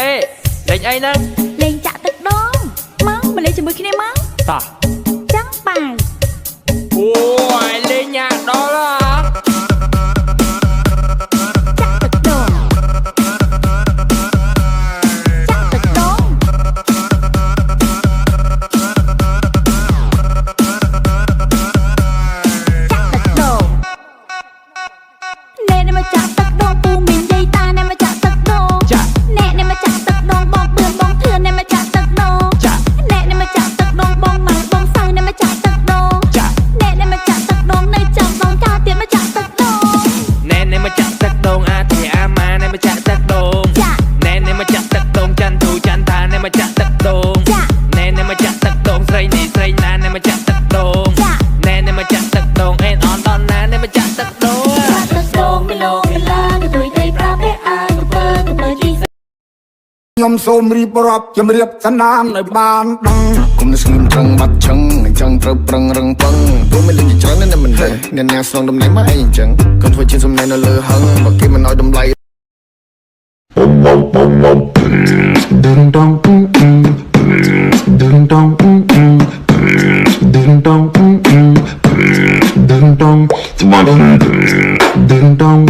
អេលេងអីហ្នឹងលេងចាក់ទឹកដងមកមកលេងជាមួយគ្នាមកតោះចឹងប៉ាវអូ មកចាក់ទឹកដងចាក់ណែនេះមកចាក់ទឹកដងស្រីនេះស្រីណាណែមកចាក់ទឹកដងចាក់ណែនេះមកចាក់ទឹកដងអេនអនដល់ណាណែមកចាក់ទឹកដងចាក់ទឹកដងមីឡូមីឡាទៅទួយទៅប្រាប់ឯអាទៅបើទៅបើជីខ្ញុំសូមរៀបរាប់ជម្រាបសន្តានឲ្យបានដឹងគុំនឹងស្ងៀមត្រង់បាត់ឆឹងអញ្ចឹងត្រូវប្រឹងរឹងពឹងព្រោះមានលេងជាច្រើនណាស់មិនដឹងអ្នកណាស្នងតំណែងមកអីអញ្ចឹងកុំធ្វើជាសំណែននៅលើហឹងបើគេមិនឲ្យតម្លៃ ding dong